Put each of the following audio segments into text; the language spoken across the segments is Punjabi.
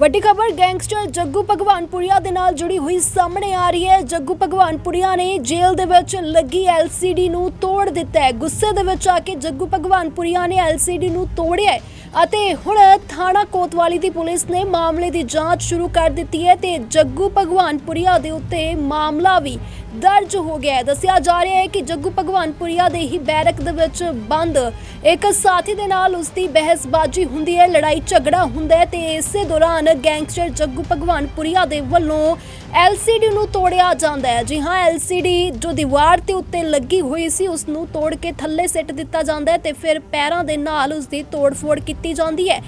ਵੱਡੀ ਖਬਰ, ਗੈਂਗਸਟਰ ਜੱਗੂ ਭਗਵਾਨਪੁਰੀਆ ਦੇ ਨਾਲ ਜੁੜੀ ਹੋਈ ਸਾਹਮਣੇ ਆ ਰਹੀ ਹੈ। ਜੱਗੂ ਭਗਵਾਨਪੁਰੀਆ ਨੇ ਜੇਲ੍ਹ ਦੇ ਵਿੱਚ ਲੱਗੀ ਐਲਸੀਡੀ ਨੂੰ ਤੋੜ ਦਿੱਤਾ ਹੈ। ਗੁੱਸੇ ਦੇ ਵਿੱਚ ਆ ਕੇ ਜੱਗੂ ਭਗਵਾਨਪੁਰੀਆ ਨੇ ਐਲਸੀਡੀ ਨੂੰ ਤੋੜਿਆ ਅਤੇ ਹੁਣ ਥਾਣਾ ਕੋਤਵਾਲੀ ਦੀ ਪੁਲਿਸ ਨੇ ਮਾਮਲੇ ਦੀ ਜਾਂਚ ਸ਼ੁਰੂ ਕਰ ਦਿੱਤੀ ਹੈ ਤੇ ਜੱਗੂ ਭਗਵਾਨਪੁਰੀਆ ਦੇ ਉੱਤੇ ਮਾਮਲਾ ਵੀ ਦਰਜ ਹੋ ਗਿਆ ਹੈ। ਦੱਸਿਆ ਜਾ ਰਿਹਾ ਹੈ ਕਿ ਜੱਗੂ ਭਗਵਾਨਪੁਰੀਆ ਦੇ ਹੀ ਬੈਰਕ ਦੇ ਵਿੱਚ ਬੰਦ। ਇੱਕ ਸਾਥੀ ਦੇ ਨਾਲ ਉਸ ਦੀ ਬਹਿਸਬਾਜ਼ੀ ਹੁੰਦੀ ਹੈ, ਲੜਾਈ ਝਗੜਾ ਹੁੰਦਾ ਹੈ ਤੇ ਇਸੇ ਦੌਰਾਨ ਗੈਂਗਸਟਰ ਜੱਗੂ ਭਗਵਾਨਪੁਰੀਆ ਦੇ ਵੱਲੋਂ ਐਲਸੀਡੀ ਨੂੰ ਤੋੜਿਆ ਜਾਂਦਾ ਹੈ। ਜੀ ਹਾਂ, ਐਲਸੀਡੀ ਜੋ ਦੀਵਾਰ ਤੇ ਉੱਤੇ ਲੱਗੀ ਹੋਈ ਸੀ ਉਸ ਨੂੰ ਤੋੜ ਕੇ ਥੱਲੇ ਸਿੱਟ ਦਿੱਤਾ ਜਾਂਦਾ ਹੈ ਤੇ ਫਿਰ ਪੈਰਾਂ ਦੇ ਨਾਲ ਉਸ ਦੀ ਤੋੜ-ਫੋੜ ਕੀਤੀ ਕੀਤੀ ਜਾਂਦੀ ਹੈ।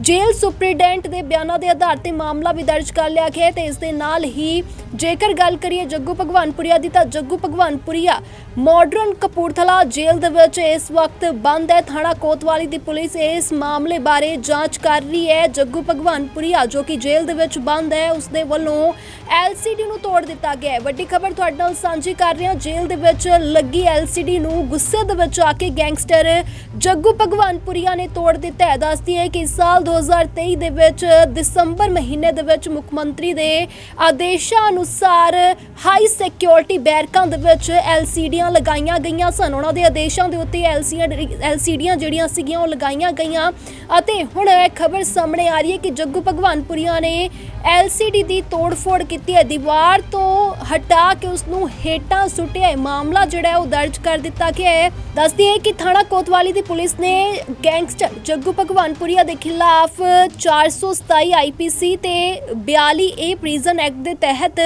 ਜੇਲ੍ਹ ਸੁਪਰੀਡੈਂਟ ਦੇ ਬਿਆਨਾਂ ਦੇ ਆਧਾਰ ਤੇ ਮਾਮਲਾ ਵੀ ਦਰਜ ਕਰ ਲਿਆ ਗਿਆ ਤੇ ਇਸ ਦੇ ਨਾਲ ਹੀ ਜੇਕਰ ਗੱਲ ਕਰੀਏ ਜੱਗੂ ਭਗਵਾਨਪੁਰੀਆ ਦੀ ਤਾਂ ਜੱਗੂ ਭਗਵਾਨਪੁਰੀਆ ਮਾਡਰਨ ਕਪੂਰਥਲਾ ਜੇਲ੍ਹ ਦੇ ਵਿੱਚ ਇਸ ਵਕਤ ਬੰਦ ਹੈ। ਥਾਣਾ ਕੋਤਵਾਲੀ ਦੀ ਪੁਲਿਸ ਇਸ ਮਾਮਲੇ ਬਾਰੇ ਜਾਂਚ ਕਰ ਰਹੀ ਹੈ। ਜੱਗੂ ਭਗਵਾਨਪੁਰੀਆ ਜੋ ਕਿ ਜੇਲ੍ਹ ਦੇ ਵਿੱਚ ਬੰਦ ਹੈ ਉਸ ਦੇ ਵੱਲੋਂ ਐਲਸੀਡੀ ਨੂੰ ਤੋੜ ਦਿੱਤਾ ਗਿਆ ਹੈ। ਵੱਡੀ ਖਬਰ ਤੁਹਾਡੇ ਨਾਲ ਸਾਂਝੀ ਕਰ ਰਹੇ ਹਾਂ। ਜੇਲ੍ਹ ਦੇ ਵਿੱਚ ਲੱਗੀ ਐਲਸੀਡੀ ਨੂੰ ਗੁੱਸੇ ਦੇ ਵਿੱਚ ਆ ਕੇ ਗੈਂਗਸਟਰ ਜੱਗੂ ਭਗਵਾਨਪੁਰੀਆ ਨੇ ਤੋੜ ਦਿੱਤਾ ਹੈ। ਦੱਸਦੀ ਹੈ ਕਿ ਸਾਲ 2023 ਦੇ ਵਿੱਚ ਦਸੰਬਰ ਮਹੀਨੇ ਦੇ ਵਿੱਚ ਮੁੱਖ ਮੰਤਰੀ ਦੇ ਆਦੇਸ਼ਾਂ ਨੂੰ ਅਨੁਸਾਰ ਹਾਈ ਸਿਕਿਉਰਿਟੀ ਬੈਰਕਾਂ ਦੇ ਵਿੱਚ ਐਲਸੀਡੀਆਂ ਲਗਾਈਆਂ ਗਈਆਂ ਸਨ। ਉਹਨਾਂ ਦੇ ਆਦੇਸ਼ਾਂ ਦੇ ਉੱਤੇ ਐਲਸੀਡੀਆਂ ਜਿਹੜੀਆਂ ਸੀਗੀਆਂ ਉਹ ਲਗਾਈਆਂ ਗਈਆਂ। ਅਤੇ ਹੁਣ ਇਹ ਖਬਰ ਸਾਹਮਣੇ ਆ ਰਹੀ ਹੈ ਕਿ ਜੱਗੂ ਭਗਵਾਨਪੁਰੀਆ ਨੇ ਐਲਸੀਡੀ ਦੀ ਤੋੜ-ਫੋੜ ਕੀਤੀ ਹੈ। ਦੀਵਾਰ ਤੋਂ ਹਟਾ ਕੇ ਉਸ ਨੂੰ ਹੇਠਾਂ ਸੁੱਟਿਆ ਮਾਮਲਾ ਜਿਹੜਾ ਉਹ ਦਰਜ ਕਰ ਦਿੱਤਾ ਗਿਆ ਹੈ। ਦੱਸਦੀ ਹੈ ਕਿ ਥਾਣਾ ਕੋਤਵਾਲੀ ਦੀ ਪੁਲਿਸ ਨੇ ਗੈਂਗਸਟਰ ਜੱਗੂ ਭਗਵਾਨਪੁਰੀਆ ਦੇ ਖਿਲਾਫ 427 ਆਈਪੀਸੀ ਤੇ 42 ਏ ਪ੍ਰੀਜ਼ਨ ਐਕਟ ਦੇ ਤਹਿਤ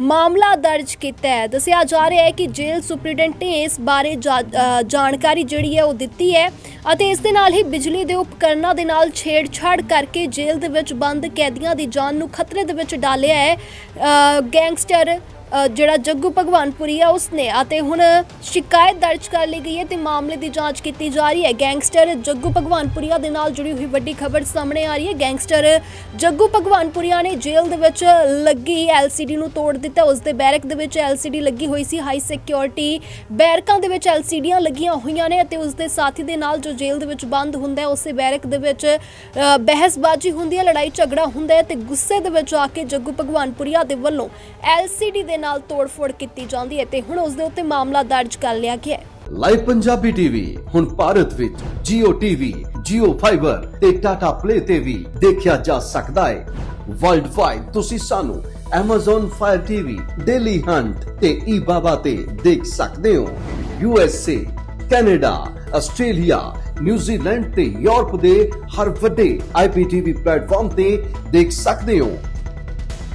ਮਾਮਲਾ ਦਰਜ ਕੀਤਾ ਹੈ। ਦੱਸਿਆ ਜਾ ਰਿਹਾ ਹੈ ਕਿ ਜੇਲ੍ਹ ਸੁਪਰੀਡੈਂਟ ਨੇ ਇਸ ਬਾਰੇ ਜਾ- ਅ, ਜਾਣਕਾਰੀ ਜਿਹੜੀ ਹੈ ਉਹ ਦਿੱਤੀ ਹੈ ਅਤੇ ਇਸ ਦੇ ਨਾਲ ਹੀ ਬਿਜਲੀ ਦੇ ਉਪਕਰਨਾਂ ਦੇ ਨਾਲ ਛੇੜਛਾੜ ਕਰਕੇ ਜੇਲ੍ਹ ਦੇ ਵਿੱਚ ਬੰਦ ਕੈਦੀਆਂ ਦੀ ਜਾਨ ਨੂੰ ਖਤਰੇ ਦੇ ਵਿੱਚ ਡਾਲਿਆ ਹੈ। ਅ, ਗੈਂਗਸਟਰ ਜਿਹੜਾ ਜੱਗੂ ਭਗਵਾਨਪੁਰੀ ਆ ਉਸਨੇ ਅਤੇ ਹੁਣ ਸ਼ਿਕਾਇਤ ਦਰਜ ਕਰ ਲਈ ਗਈ ਹੈ ਤੇ ਮਾਮਲੇ ਦੀ ਜਾਂਚ ਕੀਤੀ ਜਾ ਰਹੀ ਹੈ। ਗੈਂਗਸਟਰ ਜੱਗੂ ਭਗਵਾਨਪੁਰੀਆ ਦੇ ਨਾਲ ਜੁੜੀ ਹੋਈ ਵੱਡੀ ਖਬਰ ਸਾਹਮਣੇ ਆ ਰਹੀ ਹੈ। ਗੈਂਗਸਟਰ ਜੱਗੂ ਭਗਵਾਨਪੁਰੀਆ ਨੇ ਜੇਲ੍ਹ ਦੇ ਵਿੱਚ ਲੱਗੀ ਐਲਸੀਡੀ ਨੂੰ ਤੋੜ ਦਿੱਤਾ। ਉਸ ਦੇ ਬੈਰਕ ਦੇ ਵਿੱਚ ਐਲਸੀਡੀ ਲੱਗੀ ਹੋਈ ਸੀ। ਹਾਈ ਸਿਕਿਉਰਿਟੀ ਬੈਰਕਾਂ ਦੇ ਵਿੱਚ ਐਲਸੀਡੀਆਂ ਲੱਗੀਆਂ ਹੋਈਆਂ ਨੇ ਅਤੇ ਉਸ ਦੇ ਸਾਥੀ ਦੇ ਨਾਲ ਜੋ ਜੇਲ੍ਹ ਦੇ ਵਿੱਚ ਬੰਦ ਹੁੰਦਾ ਹੈ, ਉਸੇ ਬੈਰਕ ਦੇ ਵਿੱਚ ਬਹਿਸਬਾਜ਼ੀ ਹੁੰਦੀ ਹੈ, ਲੜਾਈ ਝਗੜਾ ਹੁੰਦਾ ਹੈ ਤੇ ਗੁੱਸੇ ਦੇ ਵਿੱਚ ਆ ਕੇ ਜੱਗੂ ਭਗਵਾਨਪੁਰੀਆ ਦੇ ਵੱਲੋਂ ਐਲਸੀਡੀ ਦੇ ਨਾਲ ਤੋੜ-ਫੋੜ ਕੀਤੀ ਜਾਂਦੀ ਹੈ ਤੇ ਹੁਣ ਉਸ ਦੇ ਉੱਤੇ ਮਾਮਲਾ ਦਰਜ ਕਰ ਲਿਆ ਗਿਆ ਹੈ। ਲਾਈਵ ਪੰਜਾਬੀ ਟੀਵੀ ਹੁਣ ਭਾਰਤ ਵਿੱਚ Jio TV, Jio Fiber ਤੇ Tata Play ਤੇ ਵੀ ਦੇਖਿਆ ਜਾ ਸਕਦਾ ਹੈ। ਵਰਲਡ ਵਾਈਡ ਤੁਸੀਂ ਸਾਨੂੰ Amazon Fire TV, Daily Hunt ਤੇ eBaba ਤੇ ਦੇਖ ਸਕਦੇ ਹੋ। USA, Canada, Australia, New Zealand ਤੇ ਯੂਰਪ ਦੇ ਹਰ ਵੱਡੇ IPTV ਪਲੇਟਫਾਰਮ ਤੇ ਦੇਖ ਸਕਦੇ ਹੋ।